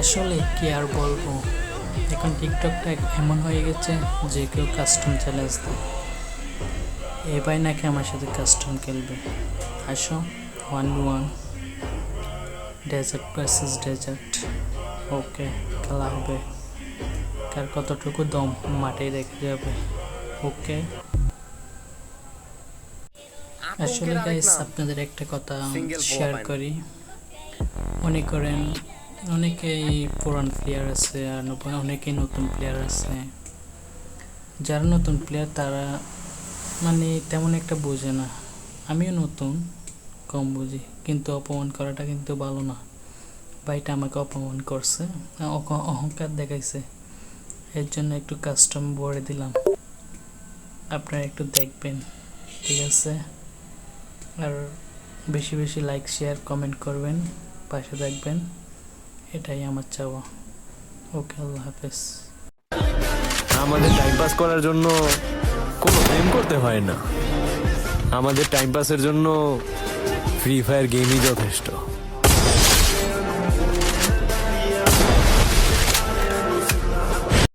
আসলে কি আর বলব? এখন টিকটকটা এমন হয়ে গেছে যে কেউ কাস্টম চ্যালেঞ্জ দেয়। এ ভাই নাকি আমার সাথে কাস্টম খেলবে। আসো one one desert versus desert okay খেলা হবে। কার কতটুকু দম মাঠে রেখে যাবে। ওকে। আসলে গাইস আপনাদের একটা কথা শেয়ার করি। মনে করেন অনেকেই পুরান প্লেয়ার আছে আর অনেকেই নতুন প্লেয়ার আছে। যারা নতুন প্লেয়ার তারা মানে তেমন একটা বোঝে না। আমিও নতুন, কম বুঝি। কিন্তু অপমান করাটা কিন্তু ভালো না। ভাইটা আমাকে অপমান করছে অহ- অহংকার দেখাইছে। এর জন্য একটু কাস্টম বলে দিলাম। আপনারা একটু দেখবেন, ঠিক আছে? আর বেশি বেশি লাইক শেয়ার কমেন্ট করবেন, পাশে থাকবেন। এটাই আমার চাওয়া। ওকে, আল্লাহ হাফেজ। আমাদের টাইম পাস করার জন্য কোনো গেম করতে হয় না। আমাদের টাইম পাসের জন্য ফ্রি ফায়ার গেমই যথেষ্ট।